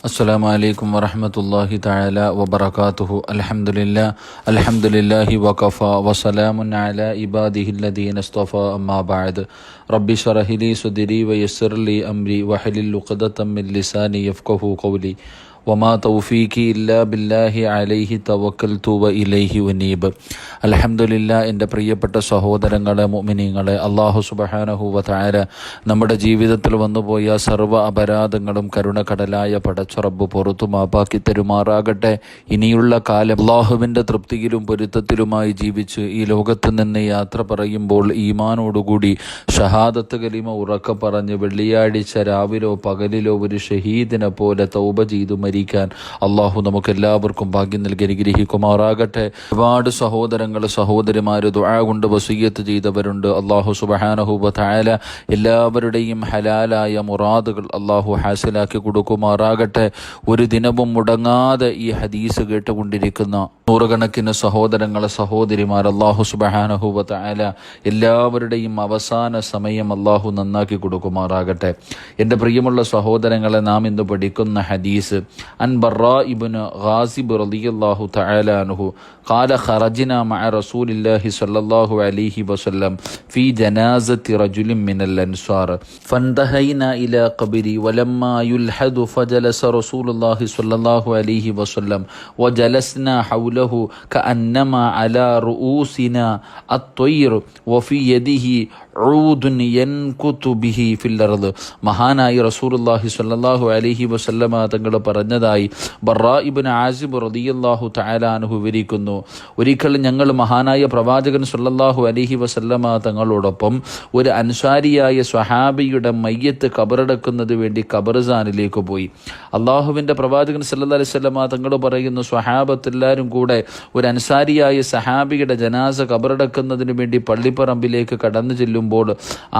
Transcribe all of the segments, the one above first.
السلام عليكم ورحمة الله تعالى وبركاته الحمد لله الحمد لله وكفى وسلام على عباده الذين اصطفى أما بعد ربي اشرح لي صدري ويسر لي أمري واحلل عقدة من لساني يفقه قولي വമാ തൗഫീഖി ഇല്ലാ ബില്ലാഹി അലൈഹി തവക്കൽ തൂവ ഇലൈഹി വനീബ്. അലഹമുല്ല എന്റെ പ്രിയപ്പെട്ട സഹോദരങ്ങളെ മുമിനിങ്ങളെ അള്ളാഹു സുബഹാനഹുവ താര നമ്മുടെ ജീവിതത്തിൽ വന്നുപോയ സർവ അപരാധങ്ങളും കരുണക്കടലായ പടച്ചുറബ് പുറത്തു മാപ്പാക്കി തരുമാറാകട്ടെ. ഇനിയുള്ള കാലം അള്ളാഹുവിന്റെ തൃപ്തിയിലും പൊരുത്തത്തിലുമായി ജീവിച്ച് ഈ ലോകത്ത് നിന്ന് യാത്ര പറയുമ്പോൾ ഈമാനോടുകൂടി ഷഹാദത്ത് കലിമ ഉറക്ക പറഞ്ഞ് വെള്ളിയാഴ്ച രാവിലോ പകലിലോ ഒരു ഷഹീദിനെ പോലെ തൗബ ചെയ്തു മരിക്കാൻ അള്ളാഹു നമുക്ക് എല്ലാവർക്കും ഭാഗ്യം നൽകി അനുഗ്രഹിക്കുമാറാകട്ടെ. ഒരുപാട് സഹോദരങ്ങൾ സഹോദരിമാർ ദുആ കൊണ്ട് വസീയത്ത് ചെയ്തവരുണ്ട്. അള്ളാഹു സുബഹാനഹുബ തായാല എല്ലാവരുടെയും ഹലാലായ മുറാദുകൾ അള്ളാഹു ഹാസിലാക്കി കൊടുക്കുമാറാകട്ടെ. ഒരു ദിനവും മുടങ്ങാതെ ഈ ഹദീസ് കേട്ടുകൊണ്ടിരിക്കുന്ന നൂറുകണക്കിന് സഹോദരങ്ങളെ സഹോദരിമാർ അള്ളാഹു സുബഹാനഹുബ തായാല എല്ലാവരുടെയും അവസാന സമയം അള്ളാഹു നന്നാക്കി കൊടുക്കുമാറാകട്ടെ. എന്റെ പ്രിയമുള്ള സഹോദരങ്ങളെ നാം ഇന്ന് പഠിക്കുന്ന ഹദീസ് അൻ ബറാ ഇബ്നു ഗാസിബ് റളിയല്ലാഹു തആല അൻഹു قال خرجنا مع رسول الله صلى الله عليه وسلم في جنازة رجل من الأنصار فانتهينا إلى قبري ولما يلحد فجلس رسول الله صلى الله عليه وسلم وجلسنا حوله كأنما على رؤوسنا الطير وفي يده ഊദുൻ യൻകുതു ബിഹി ഫില്ലർദ് മഹാനായി റസൂലുള്ളാഹി സ്വല്ലല്ലാഹു അലൈഹി വസല്ലമ തങ്ങൾ പറഞ്ഞതായി. ബറാ ഇബിൻ ആസിബ് റദിയല്ലാഹു തആല അൻഹു വിവരിക്കുന്നു. ഒരിക്കൽ ഞങ്ങൾ മഹാനായ പ്രവാചകൻ സുല്ലാഹു അലിഹി വസല്ലമ തങ്ങളോടൊപ്പം ഒരു അൻസാരിയായ സ്വഹാബിയുടെ മയ്യത്ത് കബറടക്കുന്നത് വേണ്ടി കബർസാനിലേക്ക് പോയി. അള്ളാഹുവിന്റെ പ്രവാചകൻ സല്ലാ അലൈഹി വസല്ലമ തങ്ങൾ പറയുന്നു സ്വഹാബത്തെല്ലാവരും കൂടെ ഒരു അൻസാരിയായ സഹാബിയുടെ ജനാസ കബറടക്കുന്നതിന് വേണ്ടി പള്ളിപ്പറമ്പിലേക്ക് കടന്നു ചെല്ലുമ്പോൾ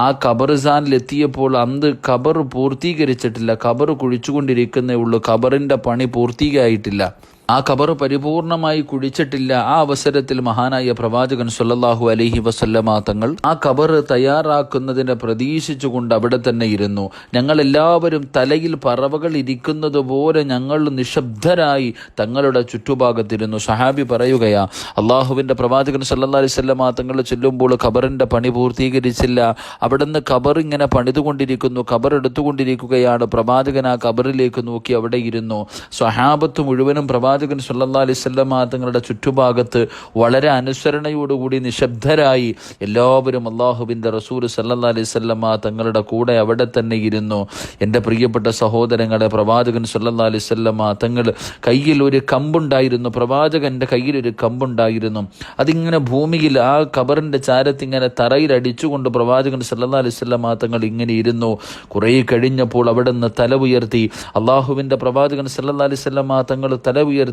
ആ കബർസാനിലെത്തിയപ്പോൾ അന്ന് കബർ പൂർത്തീകരിച്ചിട്ടില്ല. കബർ കുഴിച്ചുകൊണ്ടിരിക്കുന്നേ ഉള്ളൂ. ഖബറിന്റെ പണി പൂർത്തീകരിയായിട്ടില്ല ആ ഖബർ പരിപൂർണമായി കുഴിച്ചിട്ടില്ല. ആ അവസരത്തിൽ മഹാനായ പ്രവാചകൻ സല്ലല്ലാഹു അലഹി വസല്ലമ തങ്ങൾ ആ ഖബർ തയ്യാറാക്കുന്നതിനെ പ്രതീക്ഷിച്ചുകൊണ്ട് അവിടെ തന്നെ ഇരുന്നു. ഞങ്ങൾ എല്ലാവരും തലയിൽ പറവകൾ ഇരിക്കുന്നത് പോലെ ഞങ്ങൾ നിശബ്ദരായി തങ്ങളുടെ ചുറ്റുഭാഗത്തിരുന്നു. സഹാബി പറയുകയാ അള്ളാഹുവിന്റെ പ്രവാചകൻ സല്ലല്ലാഹു അലൈഹി വസല്ലമ തങ്ങൾ ചെല്ലുമ്പോൾ ഖബറിന്റെ പണി പൂർത്തീകരിച്ചില്ല. അവിടുന്ന് ഖബർ ഇങ്ങനെ പണിതുകൊണ്ടിരിക്കുന്നു. ഖബർ എടുത്തുകൊണ്ടിരിക്കുകയാണ്. പ്രവാചകൻ ആ ഖബറിലേക്ക് നോക്കി അവിടെ ഇരുന്നു. സ്വഹാബത്ത് മുഴുവനും പ്രവാചകൻ പ്രവാചകൻ സുല്ലാ അലൈഹി വസല്ലമ തങ്ങളുടെ ചുറ്റുഭാഗത്ത് വളരെ അനുസരണയോടുകൂടി നിശബ്ദരായി എല്ലാവരും അള്ളാഹുബിന്റെ റസൂൽ സല്ലാ അലൈഹി വസല്ലമ തങ്ങളുടെ കൂടെ അവിടെ തന്നെ ഇരുന്നു. എന്റെ പ്രിയപ്പെട്ട സഹോദരങ്ങളെ പ്രവാചകൻ സല്ലല്ലാഹു അലൈഹി വസല്ലമ തങ്ങൾ കയ്യിൽ ഒരു കമ്പുണ്ടായിരുന്നു. പ്രവാചകന്റെ കയ്യിൽ ഒരു കമ്പുണ്ടായിരുന്നു. അതിങ്ങനെ ഭൂമിയിൽ ആ കബറിന്റെ ചാരത്തിങ്ങനെ തറയിൽ അടിച്ചുകൊണ്ട് പ്രവാചകൻ സല്ലാ അലൈഹി വസല്ലമ തങ്ങൾ ഇങ്ങനെ ഇരുന്നു. കുറേ കഴിഞ്ഞപ്പോൾ അവിടെ നിന്ന് തല ഉയർത്തി. അള്ളാഹുവിന്റെ പ്രവാചകൻ സല്ലാ അലൈഹി വസല്ലമ തങ്ങൾ തല ഉയർത്തി.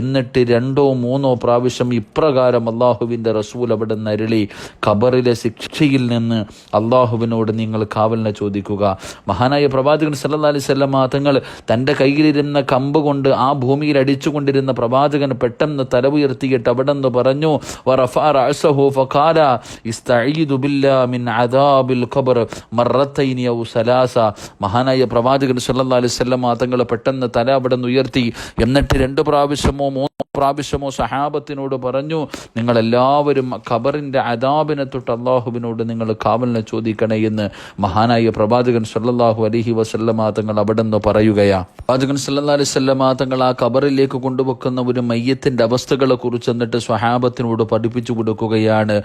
എന്നിട്ട് രണ്ടോ മൂന്നോ പ്രാവശ്യം ഇപ്രകാരം അള്ളാഹുവിന്റെ റസൂൽ അവിടെ നരളി ഖബറിലെ ശിക്ഷയിൽ നിന്ന് അള്ളാഹുവിനോട് നിങ്ങൾ കാവലിനെ ചോദിക്കുക. മഹാനായ പ്രവാചകൻ സല്ല അലൈഹി വസല്ലമ തങ്ങൾ തന്റെ കയ്യിലിരുന്ന കമ്പ് കൊണ്ട് ആ ഭൂമിയിൽ അടിച്ചുകൊണ്ടിരുന്ന പ്രവാചകൻ പെട്ടെന്ന് തല ഉയർത്തിയിട്ട് അവിടെ നിന്ന് പറഞ്ഞു മഹാനായ പ്രവാചകൻ സല്ലാ അലൈഹി വസല്ലമ തങ്ങൾ പെട്ടെന്ന് തല അവിടെ നിന്ന് ഉയർത്തി. എന്നിട്ട് രണ്ട് പ്രാവശ്യമോ മൂന്ന് പ്രാവശ്യമോ സഹാബത്തിനോട് പറഞ്ഞു നിങ്ങളെല്ലാവരും ഖബറിന്റെ അദാബിനെ തൊട്ട് അള്ളാഹുവിനോട് നിങ്ങൾ കാവലിനെ ചോദിക്കണേ എന്ന് മഹാനായ പ്രവാചകൻ സല്ലാഹു അലഹി വസല്ലമ തങ്ങൾ അവിടെ നിന്ന് പറയുകയാ. പ്രവാചകൻ സല്ലാ അലൈഹി വസല്ലമ തങ്ങൾ ആ ഖബറിലേക്ക് കൊണ്ടുവെക്കുന്ന ഒരു മയ്യത്തിന്റെ അവസ്ഥകളെ കുറിച്ച് എന്നിട്ട് സ്വഹാബത്തിനോട് പഠിപ്പിച്ചു കൊടുക്കുകയാണ്.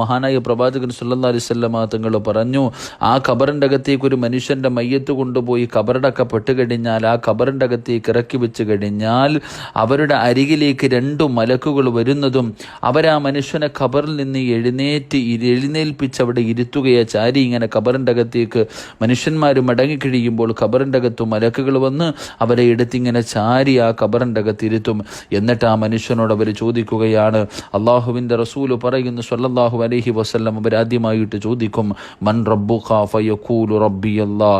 മഹാനായ പ്രവാചകൻ സല്ലാ അലൈഹി വസല്ലമ തങ്ങൾ പറഞ്ഞു ആ ഖബറിന്റെ അകത്തേക്ക് ഒരു മനുഷ്യന്റെ മയ്യത്ത് കൊണ്ടുപോയി ഖബറടക്കപ്പെട്ട് കഴിഞ്ഞാൽ ആ ഖബറിന്റെ അകത്തേക്ക് ഇറക്കി വെച്ച് കഴിഞ്ഞാൽ അവരുടെ അരികിലേക്ക് രണ്ടു മലക്കുകൾ വരുന്നതും അവരാ മനുഷ്യനെ ഖബറിൽ നിന്ന് എഴുന്നേറ്റ് എഴുന്നേൽപ്പിച്ച് അവിടെ ഇരുത്തുകയോ ചാരി ഇങ്ങനെ ഖബറിന്റെ അകത്തേക്ക് മനുഷ്യന്മാർ മടങ്ങിക്കഴിയുമ്പോൾ ഖബറിന്റെ അകത്ത് മലക്കുകൾ വന്ന് അവരെ എടുത്തിങ്ങനെ ചാരി ആ ഖബറിന്റെ അകത്ത് ഇരുത്തും. എന്നിട്ട് ആ മനുഷ്യനോട് അവർ ചോദിക്കുകയാണ് അള്ളാഹുവിന്റെ റസൂൽ പറയുന്നു സല്ലാഹു അലഹി വസല്ലം അവർ ആദ്യമായിട്ട് ചോദിക്കും മൻ റബ്ബു ഫയഖൂലു റബ്ബി അല്ലാ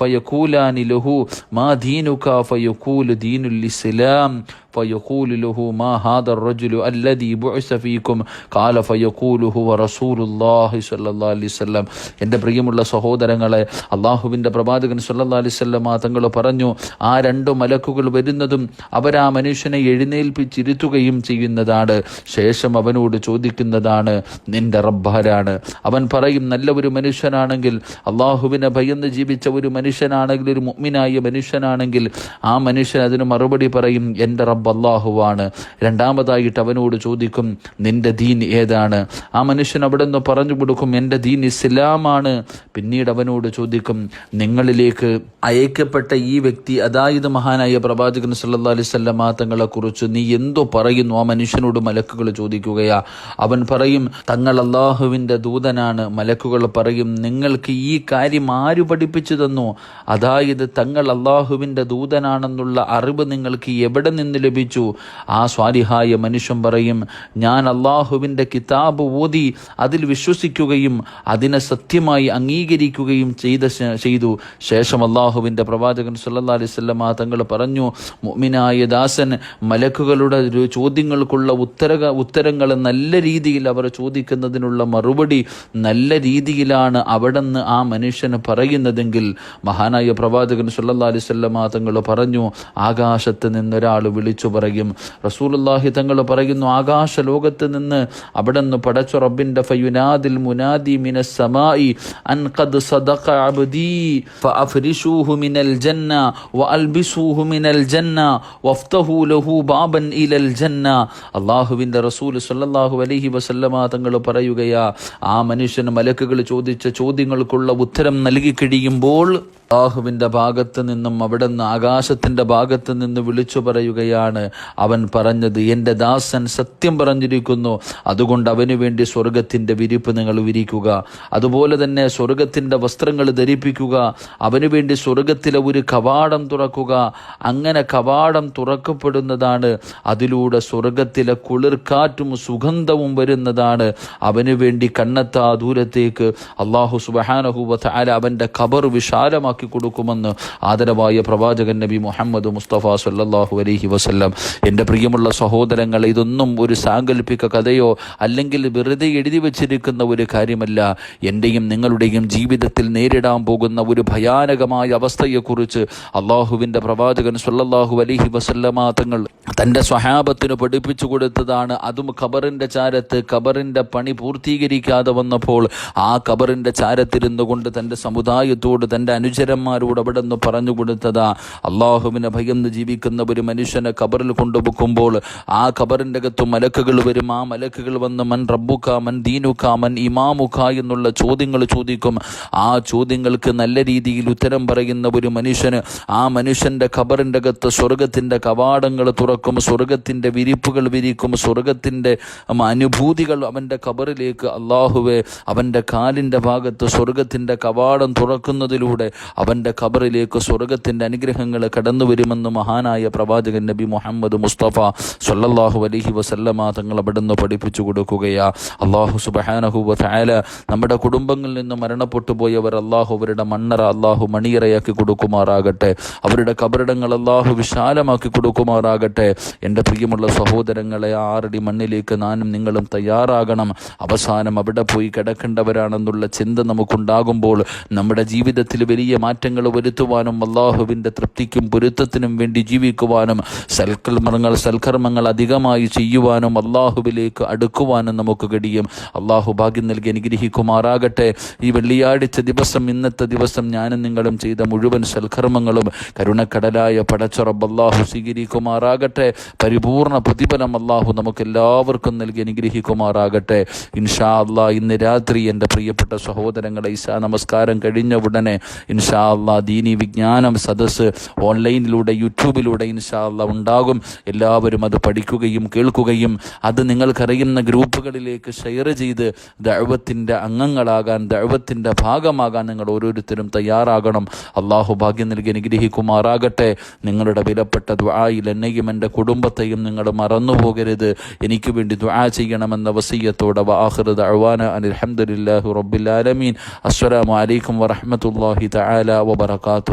ഫയഖൂല له. ما دينك فيقول دين الإسلام. فيقول له ما هذا الرجل الذي بعث فيكم قال فيقول هو رسول الله صلى الله عليه وسلم എൻ്റെ പ്രിയമുള്ള സഹോദരങ്ങളെ അള്ളാഹുവിൻ്റെ പ്രവാചകൻ സല്ലല്ലാഹു അലൈഹി വസല്ലമ തങ്ങൾ പറഞ്ഞു ആ രണ്ട് മലക്കുകൾ വരുന്നതും അവർ ആ മനുഷ്യനെ എഴുന്നേൽപ്പിച്ചിരുത്തുകയും ചെയ്യുന്നതാണ് ശേഷം അവനോട് ചോദിക്കുന്നതാണ് നിന്റെ റബ്ബാരാണ് അവൻ പറയും നല്ല ഒരു മനുഷ്യനാണെങ്കിൽ അള്ളാഹുവിനെ ഭയന്ന് ജീവിച്ച ഒരു മനുഷ്യനാണെങ്കിൽ ഒരു മുഅ്മിനായ മനുഷ്യനാണെങ്കിൽ ആ മനുഷ്യൻ അതിന് മറുപടി പറയും എൻ്റെ റബ്ബ് അള്ളാഹുവാണ് രണ്ടാമതായിട്ട് അവനോട് ചോദിക്കും നിന്റെ ദീൻ ഏതാണ്? ആ മനുഷ്യൻ അവിടെ നിന്ന് പറഞ്ഞു കൊടുക്കും എന്റെ ദീൻ ഇസ്ലാമാണ്. പിന്നീട് അവനോട് ചോദിക്കും നിങ്ങളിലേക്ക് അയക്കപ്പെട്ട ഈ വ്യക്തി അതായത് മഹാനായ പ്രവാചകൻ സല്ലാ അലൈഹി വസല്ലമ തങ്ങളെ കുറിച്ച് നീ എന്തോ പറയുന്നു? ആ മനുഷ്യനോട് മലക്കുകൾ ചോദിക്കുകയാ. അവൻ പറയും തങ്ങൾ അള്ളാഹുവിന്റെ ദൂതനാണ്. മലക്കുകൾ പറയും നിങ്ങൾക്ക് ഈ കാര്യം ആര് പഠിപ്പിച്ചു തന്നു? അതായത് തങ്ങൾ അള്ളാഹുവിന്റെ ദൂതനാണെന്നുള്ള അറിവ് നിങ്ങൾക്ക് എവിടെ നിന്ന് ലഭിച്ചു ആ സ്വാലിഹായ മനുഷ്യൻ പറയും ഞാൻ അള്ളാഹുവിന്റെ കിതാബ് ഓതി അതിൽ വിശ്വസിക്കുകയും അതിനെ സത്യമായി അംഗീകരിക്കുകയും ചെയ്ത ചെയ്തു. ശേഷം അള്ളാഹുവിന്റെ പ്രവാചകൻ സല്ലാ അലൈഹി വസല്ലമ തങ്ങൾ പറഞ്ഞു മുഅ്മിനായ ദാസൻ മലക്കുകളുടെ ചോദ്യങ്ങൾക്കുള്ള ഉത്തര ഉത്തരങ്ങൾ നല്ല രീതിയിൽ അവർ ചോദിക്കുന്നതിനുള്ള മറുപടി നല്ല രീതിയിലാണ് അവിടുന്ന് ആ മനുഷ്യന് പറയുന്നതെങ്കിൽ മഹാനായ പ്രവാചകൻ സല്ലാ അലൈഹി വസല്ലമ തങ്ങൾ പറഞ്ഞു ആകാശത്ത് നിന്നൊരാൾ വിളിച്ചു പറയും. റസൂലുള്ളാഹി തങ്ങൾ പറയുന്നു ആകാശ ലോകത്ത് നിന്ന് അവിടെ നിന്ന് പടച്ച റബ്ബിന്റെ ഫയുനാദിൽ മുനാദി മിന സമായി അൻ ഖദ് സദഖ അബ്ദി ഫഅഫ്രിഷൂഹു മിനൽ ജന്ന വഅൽബിസൂഹു മിനൽ ജന്ന വഫ്തഹു ലഹു ബാബൻ ഇലൽ ജന്ന. അള്ളാഹുവിന്റെ റസൂൽ സല്ലല്ലാഹു അലൈഹി വസല്ലമ തങ്ങൾ പറയുകയാ ആ മനുഷ്യൻ മലക്കുകൾ ചോദിച്ച ചോദ്യങ്ങൾക്കുള്ള ഉത്തരം നൽകി കഴിയുമ്പോൾ അള്ളാഹുവിന്റെ ഭാഗത്ത് നിന്നും അവിടെ നിന്ന് ആകാശത്തിന്റെ ഭാഗത്ത് നിന്ന് വിളിച്ചു പറയുകയാണ്. അവൻ പറഞ്ഞത് എന്റെ ദാസൻ സത്യം പറഞ്ഞിരിക്കുന്നു. അതുകൊണ്ട് അവന് വേണ്ടി സ്വർഗത്തിന്റെ വിരിപ്പ് നിങ്ങൾ വിരിക്കുക. അതുപോലെ തന്നെ സ്വർഗത്തിന്റെ വസ്ത്രങ്ങൾ ധരിപ്പിക്കുക. അവന് വേണ്ടി സ്വർഗത്തിലെ ഒരു കവാടം തുറക്കുക. അങ്ങനെ കവാടം തുറക്കപ്പെടുന്നതാണ്. അതിലൂടെ സ്വർഗത്തിലെ കുളിർക്കാറ്റും സുഗന്ധവും വരുന്നതാണ്. അവന് വേണ്ടി കണ്ണത്താ ദൂരത്തേക്ക്. അള്ളാഹു സുബാനഹുബ അവന്റെ ഖബർ വിശാലമാക്കി കൊടുക്കുമെന്ന് ആദരവായ പ്രവാചകൻ നബി മുഹമ്മദ് മുസ്തഫ സല്ലാഹു അലഹി വസ്ല്ലാം. എന്റെ പ്രിയമുള്ള സഹോദരങ്ങൾ ഇതൊന്നും ഒരു സാങ്കല്പിക കഥയോ അല്ലെങ്കിൽ വെറുതെ എഴുതി വച്ചിരിക്കുന്ന ഒരു കാര്യമല്ല. എന്റെയും നിങ്ങളുടെയും ജീവിതത്തിൽ നേരിടാൻ പോകുന്ന ഒരു ഭയാനകമായ അവസ്ഥയെക്കുറിച്ച് അള്ളാഹുവിന്റെ പ്രവാചകൻ സല്ലല്ലാഹു അലഹി വസല്ലമ തങ്ങൾ തന്റെ സ്വഹാബത്തിന് പഠിപ്പിച്ചു കൊടുത്തതാണ്. അതും ഖബറിന്റെ ചാരത്ത് ഖബറിന്റെ പണി പൂർത്തീകരിക്കാതെ വന്നപ്പോൾ ആ ഖബറിന്റെ ചാരത്തിരുന്നു കൊണ്ട് തന്റെ സമുദായത്തോട് തന്റെ അനുചരന്മാരോട് അവിടെ നിന്ന് പറഞ്ഞു കൊടുത്തതാ. അള്ളാഹുവിനെ ഭയന്ന് ജീവിക്കുന്ന ഒരു മനുഷ്യനെ കബറിൽ കൊണ്ടുപോകുമ്പോൾ ആ കബറിന്റെ അകത്ത് മലക്കുകൾ വരും. ആ മലക്കുകൾ വന്ന് മൻ റബ്ബുക്ക മൻ ദീനുക്ക മൻ ഇമാമുക്ക എന്നുള്ള ചോദ്യങ്ങൾ ചോദിക്കും. ആ ചോദ്യങ്ങൾക്ക് നല്ല രീതിയിൽ ഉത്തരം പറയുന്ന ഒരു മനുഷ്യന് ആ മനുഷ്യന്റെ കബറിന്റെ അകത്ത് സ്വർഗത്തിന്റെ കവാടങ്ങൾ തുറക്കും. സ്വർഗത്തിന്റെ വിരിപ്പുകൾ വിരിക്കും. സ്വർഗത്തിന്റെ അനുഭൂതികൾ അവന്റെ കബറിലേക്ക് അള്ളാഹുവെ അവന്റെ കാലിന്റെ ഭാഗത്ത് സ്വർഗത്തിന്റെ കവാടം തുറക്കുന്നതിലൂടെ അവന്റെ ഖബറിലേക്ക് സ്വർഗത്തിന്റെ അനുഗ്രഹങ്ങൾ കടന്നു വരുമെന്ന് മഹാനായ പ്രവാചകൻ നബി മുഹമ്മദ് മുസ്തഫ സൊല്ലാഹു അലഹി വസല്ലമ തങ്ങൾ അവിടുന്ന് പഠിപ്പിച്ചു കൊടുക്കുകയാ. അള്ളാഹു സുബഹാനഹുവ തായാല നമ്മുടെ കുടുംബങ്ങളിൽ നിന്ന് മരണപ്പെട്ടു പോയവർ അള്ളാഹു അവരുടെ മണ്ണറ അള്ളാഹു മണിയറയാക്കി കൊടുക്കുമാറാകട്ടെ. അവരുടെ കബറിടങ്ങൾ അള്ളാഹു വിശാലമാക്കി കൊടുക്കുമാറാകട്ടെ. എന്റെ പ്രിയമുള്ള സഹോദരങ്ങളെ ആറടി മണ്ണിലേക്ക് നാനും നിങ്ങളും തയ്യാറാകണം. അവസാനം അവിടെ പോയി കിടക്കേണ്ടവരാണെന്നുള്ള ചിന്ത നമുക്കുണ്ടാകുമ്പോൾ നമ്മുടെ ജീവിതത്തിൽ വലിയ മാറ്റങ്ങൾ വരുത്തുവാനും അള്ളാഹുവിന്റെ തൃപ്തിക്കും പൊരുത്തത്തിനും വേണ്ടി ജീവിക്കുവാനും സൽക്കർമ്മങ്ങൾ സൽക്കർമ്മങ്ങൾ അധികമായി ചെയ്യുവാനും അള്ളാഹുവിലേക്ക് അടുക്കുവാനും നമുക്ക് കഴിയും. അള്ളാഹു ഭാഗ്യം നൽകി അനുഗ്രഹിക്കുമാറാകട്ടെ. ഈ വെള്ളിയാഴ്ച ദിവസം ഇന്നത്തെ ദിവസം ഞാനും നിങ്ങളും ചെയ്ത മുഴുവൻ സൽക്കർമ്മങ്ങളും കരുണക്കടലായ പടച്ചുറബ് അള്ളാഹു സ്വീകരിക്കുമാറാകട്ടെ. പരിപൂർണ പ്രതിഫലം അള്ളാഹു നമുക്ക് എല്ലാവർക്കും നൽകി അനുഗ്രഹിക്കുമാറാകട്ടെ. ഇൻഷാ അള്ളാ ഇന്ന് രാത്രി എന്റെ പ്രിയപ്പെട്ട സഹോദരങ്ങളെ ഇശാ നമസ്കാരം കഴിഞ്ഞ ഉടനെ ഇൻഷാ അള്ളാ ദീനി വിജ്ഞാനം സദസ് ഓൺലൈനിലൂടെ യൂട്യൂബിലൂടെ ഇൻഷാ ഉണ്ടാകും. എല്ലാവരും അത് പഠിക്കുകയും കേൾക്കുകയും അത് നിങ്ങൾക്കറിയുന്ന ഗ്രൂപ്പുകളിലേക്ക് ഷെയർ ചെയ്ത് ദൈവത്തിന്റെ അംഗങ്ങളാകാൻ ദൈവത്തിന്റെ ഭാഗമാകാൻ നിങ്ങൾ ഓരോരുത്തരും തയ്യാറാകണം. അള്ളാഹു ഭാഗ്യം നൽകി അനുഗ്രഹിക്കുമാറാകട്ടെ. നിങ്ങളുടെ വിലപ്പെട്ട ദ്വായിൽ എന്നെയും എന്റെ കുടുംബത്തെയും നിങ്ങൾ മറന്നു പോകരുത് എനിക്ക് വേണ്ടി ദ്വാ ചെയ്യണമെന്ന വസീയത്തോടെ വാഹൃദ് അഴ്വാന അനിൽഹമുല്ലാഹു റബ്ബിൽ ആലമീൻ. അസ്സലാമു അലൈക്കും വറഹ്മത്തുള്ളാഹി തആല വബറകാതുഹു